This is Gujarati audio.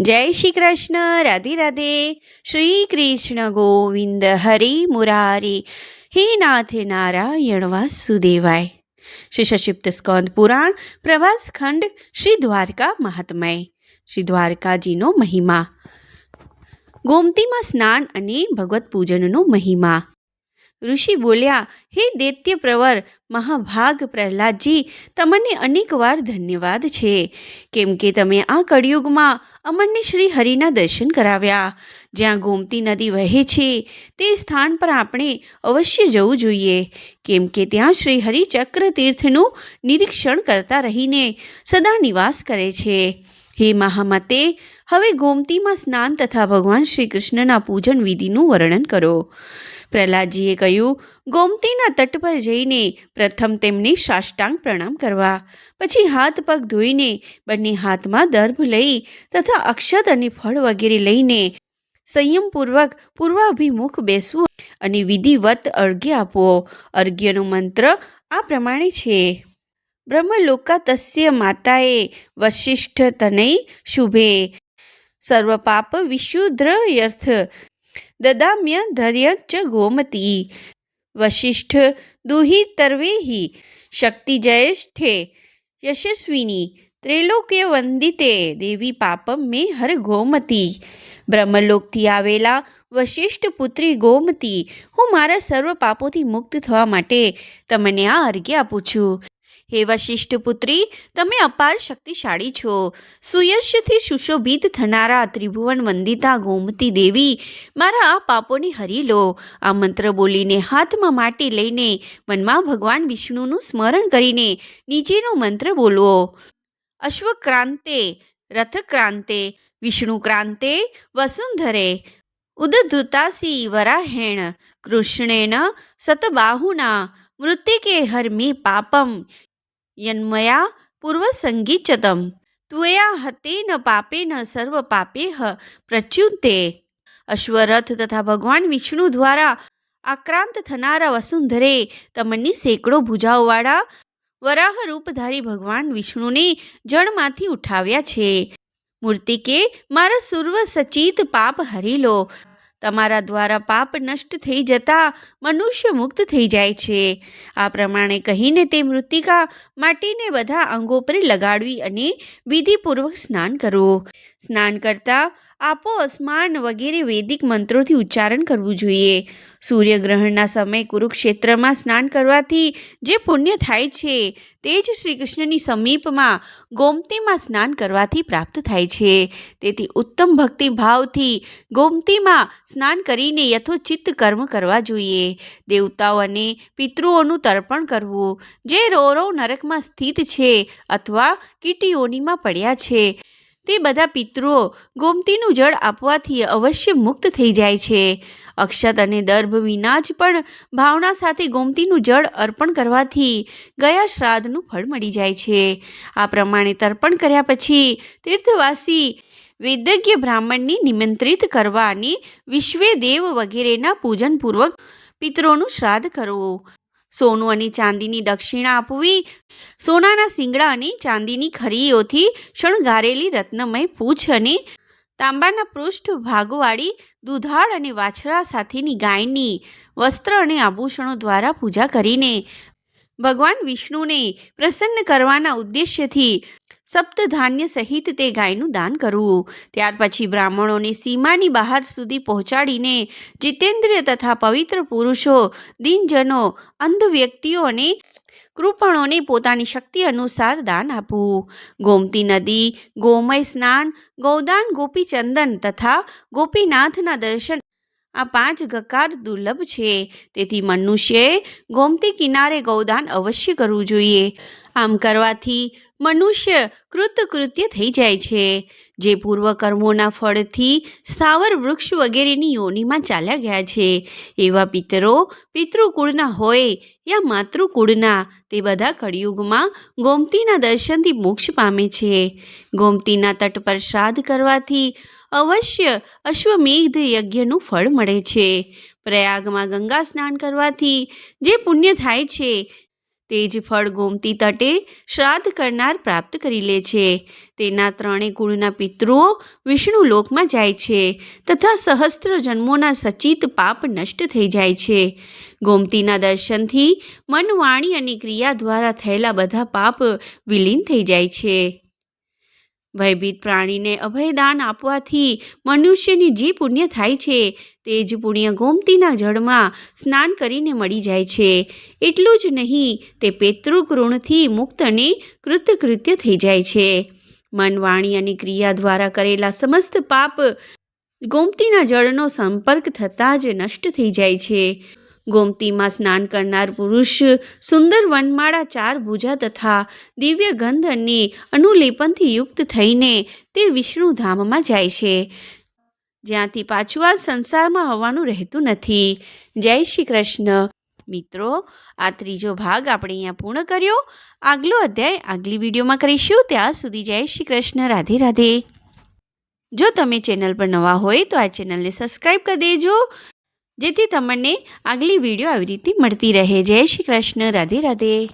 જય શ્રી કૃષ્ણ, રાધે રાધે. શ્રી કૃષ્ણ ગોવિંદ હરે મુરારી. હે નાથ નારાયણ વાસુદેવાય. શ્રી સશિપ્ત સ્કંદ પુરાણ, પ્રવાસ ખંડ, શ્રી દ્વારકા મહાત્મય. શ્રી દ્વારકાજીનો મહિમા. ગોમતીમાં સ્નાન અને ભગવત પૂજનનો મહિમા. ઋષિ બોલ્યા, હે દૈત્ય પ્રવર મહાભાગ પ્રહલાદજી, તમને અનેકવાર ધન્યવાદ છે. કેમ કે તમે આ કળિયુગમાં અમને શ્રી હરિના દર્શન કરાવ્યા. જ્યાં ગોમતી નદી વહે છે, તે સ્થાન પર આપણે અવશ્ય જવું જોઈએ. કેમ કે ત્યાં શ્રી હરિ ચક્ર તીર્થનું નિરીક્ષણ કરતા રહીને સદા નિવાસ કરે છે. હે મહામતે, હવે ગોમતીમાં સ્નાન તથા ભગવાન શ્રી કૃષ્ણના પૂજન વિધિનું વર્ણન કરો. પ્રહલાદજીએ કહ્યું, ગોમતીના તટ પર જઈને પ્રથમ તેમને સાષ્ટાંગ પ્રણામ કરવા. પછી હાથ પગ ધોઈને બંને હાથમાં દર્ભ લઈ તથા અક્ષત અને ફળ વગેરે લઈને સંયમપૂર્વક પૂર્વાભિમુખ બેસવું અને વિધિવત અર્ઘ્ય આપવો. અર્ઘ્યનો મંત્ર આ પ્રમાણે છે. બ્રહ્મલોકા તસ્ય માતાએ વશિષ્ઠ તનૈ શુભે. સર્વ પાપ વિશુદ્રયર્થ દદામ્ય ધૈર્ય ચ ગોમતી વશિષ્ઠ દુહિતર્વેહિ શક્તિજયેષ્ઠે યશસ્વિની ત્રિલોકે વંદિતે દેવી પાપમ મે હર ગોમતી. બ્રહ્મલોકથી આવેલા વશિષ્ઠ પુત્રી ગોમતી, હું મારા સર્વ પાપોથી મુક્ત થવા માટે તમને આ અર્ઘ્ય આપું છું. હે વશિષ્ઠ પુત્રી, તમે અપાર શક્તિશાળી છો. સુયશથી સુશોભિત થનારા ત્રિભુવન વંદિતા ગોમતી દેવી, મારા આ પાપોને હરી લો. આ મંત્ર બોલીને હાથમાં માટી લઈને મનમાં ભગવાન વિષ્ણુનું સ્મરણ કરીને નીચેનો મંત્ર બોલવો અશ્વક્રાંતે, રથક્રાંતે, વિષ્ણુક્રાંતે, વસુંધરે, ઉદધુતાસી વરાહેણ, કૃષ્ણેન, સતબાહુના મૃત્તિકે હર્મે પાપમ યન્મયા પૂર્વસંગીચતમ ન હતેન પાપેન સર્વ પાપેહ પ્રચ્યુતે અશ્વરથ તથા ભગવાન વિષ્ણુ દ્વારા આક્રાંત થનારા વસુંધરે તમની સેંકડો ભુજાઓવાળા વરાહ રૂપધારી ભગવાન વિષ્ણુને જળમાંથી ઉઠાવ્યા છે મૂર્તિકે મારા સૂર્વ સચિત પાપ હરી લો તમારા દ્વારા પાપ નષ્ટ થઈ જતા મનુષ્ય મુક્ત થઈ જાય છે. આ પ્રમાણે કહીને તે મૃતિકા માટીને બધા અંગો પર લગાડવી અને વિધિપૂર્વક સ્નાન કરવું સ્નાન કરતા આપો અસ્માન વગેરે વૈદિક મંત્રોથી ઉચ્ચારણ કરવું જોઈએ. સૂર્યગ્રહણના સમયે કુરુક્ષેત્રમાં સ્નાન કરવાથી જે પુણ્ય થાય છે, તે જ શ્રી કૃષ્ણની સમીપમાં ગોમતીમાં સ્નાન કરવાથી પ્રાપ્ત થાય છે. તેથી ઉત્તમ ભક્તિ ભાવથી ગોમતીમાં સ્નાન કરીને યથોચિત્ત કર્મ કરવા જોઈએ. દેવતાઓ અને પિતૃઓનું તર્પણ કરવું, જે રોરો નરકમાં સ્થિત છે અથવા કીટીઓનીમાં પડ્યા છે તે બધા પિતૃઓ ગોમતીનું જળ આપવાથી અવશ્ય મુક્ત થઈ જાય છે. અક્ષત અને દર્ભ વિના જ પણ ભાવના સાથે ગોમતીનું જળ અર્પણ કરવાથી ગયા શ્રાદ્ધનું ફળ મળી જાય છે. આ પ્રમાણે તર્પણ કર્યા પછી તીર્થવાસી વેદજ્ઞ બ્રાહ્મણને નિમંત્રિત કરવાની વિશ્વે દેવ વગેરેના પૂજનપૂર્વક પિતરોનું શ્રાદ્ધ કરવું સોનું અને ચાંદીની દક્ષિણા આપવી. સોનાના શિંગડા અને ચાંદીની ખરીઓથી શણગારેલી રત્નમય પૂછ અને તાંબાના પૃષ્ઠ ભાગવાળી દુધાળ અને વાછરા સાથેની ગાયની વસ્ત્ર અને આભૂષણો દ્વારા પૂજા કરીને ભગવાન વિષ્ણુને પ્રસન્ન કરવાના ઉદ્દેશ્યથી સપ્તધાન્ય સહિત તે ગાયનું દાન કરવું. ત્યાર પછી બ્રાહ્મણોને સીમાની બહાર સુધી પહોંચાડીને જીતેન્દ્રિય તથા પવિત્ર પુરુષો, દિનજનો અંધ વ્યક્તિઓ અને કૃપણોને પોતાની શક્તિ અનુસાર દાન આપવું. ગોમતી નદી, ગોમય સ્નાન, ગૌદાન ગોપીચંદન તથા ગોપીનાથના દર્શન આ પાંચ ગકાર દુર્લભ છે. તેથી મનુષ્યએ ગોમતી કિનારે ગૌદાન અવશ્ય કરવું જોઈએ. આમ કરવાથી મનુષ્ય કૃતકૃત્ય થઈ જાય છે. જે પૂર્વ કર્મોના ફળથી સ્થાવર વૃક્ષ વગેરેની યોનિમાં ચાલ્યા ગયા છે. એવા પિતરો પિતૃકુળના હોય યા માતૃકુળના તે બધા કળિયુગમાં ગોમતીના દર્શનથી મોક્ષ પામે છે. ગોમતીના તટ પર શ્રાદ્ધ કરવાથી અવશ્ય અશ્વમેઘ યજ્ઞનું ફળ મળે છે. પ્રયાગમાં ગંગા સ્નાન કરવાથી જે પુણ્ય થાય છે તે જ ફળ ગોમતી તટે શ્રાદ્ધ કરનાર પ્રાપ્ત કરી લે છે. તેના ત્રણેય કુળના પિતૃઓ વિષ્ણુ લોકમાં જાય છે તથા સહસ્ત્ર જન્મોના સચિત પાપ નષ્ટ થઈ જાય છે. ગોમતીના દર્શનથી મન વાણી અને ક્રિયા દ્વારા થયેલા બધા પાપ વિલીન થઈ જાય છે. ભયભીત પ્રાણીને અભયદાન આપવાથી મનુષ્યની જે પુણ્ય થાય છે, તે જ પુણ્ય ગોમતીના જળમાં સ્નાન કરીને મળી જાય છે. એટલું જ નહીં, તે પિતૃકૃણથી મુક્ત અને કૃતકૃત્ય થઈ જાય છે. મન વાણી અને ક્રિયા દ્વારા કરેલા સમસ્ત પાપ ગોમતીના જળનો સંપર્ક થતાં જ નષ્ટ થઈ જાય છે. ગોમતીમાં સ્નાન કરનાર પુરુષ સુંદર વનમાળા ચાર ભુજા તથા દિવ્ય ગંધ અને અનુલેપનથી યુક્ત થઈને તે વિષ્ણુધામમાં જાય છે. જ્યાંથી પાછું આ સંસારમાં હોવાનું રહેતું નથી. જય શ્રી કૃષ્ણ. મિત્રો, આ ત્રીજો ભાગ આપણે અહીંયા પૂર્ણ કર્યો. આગલો અધ્યાય આગલી વિડીયોમાં કરીશું. ત્યાં સુધી જય શ્રી કૃષ્ણ. રાધે રાધે. જો તમે ચેનલ પર નવા હોય તો આ ચેનલને સબસ્ક્રાઈબ કરી દેજો. જેથી તમને આગલી વીડિયો આવી રીતે મળતી રહે. જય શ્રી કૃષ્ણ. રાધે રાધે.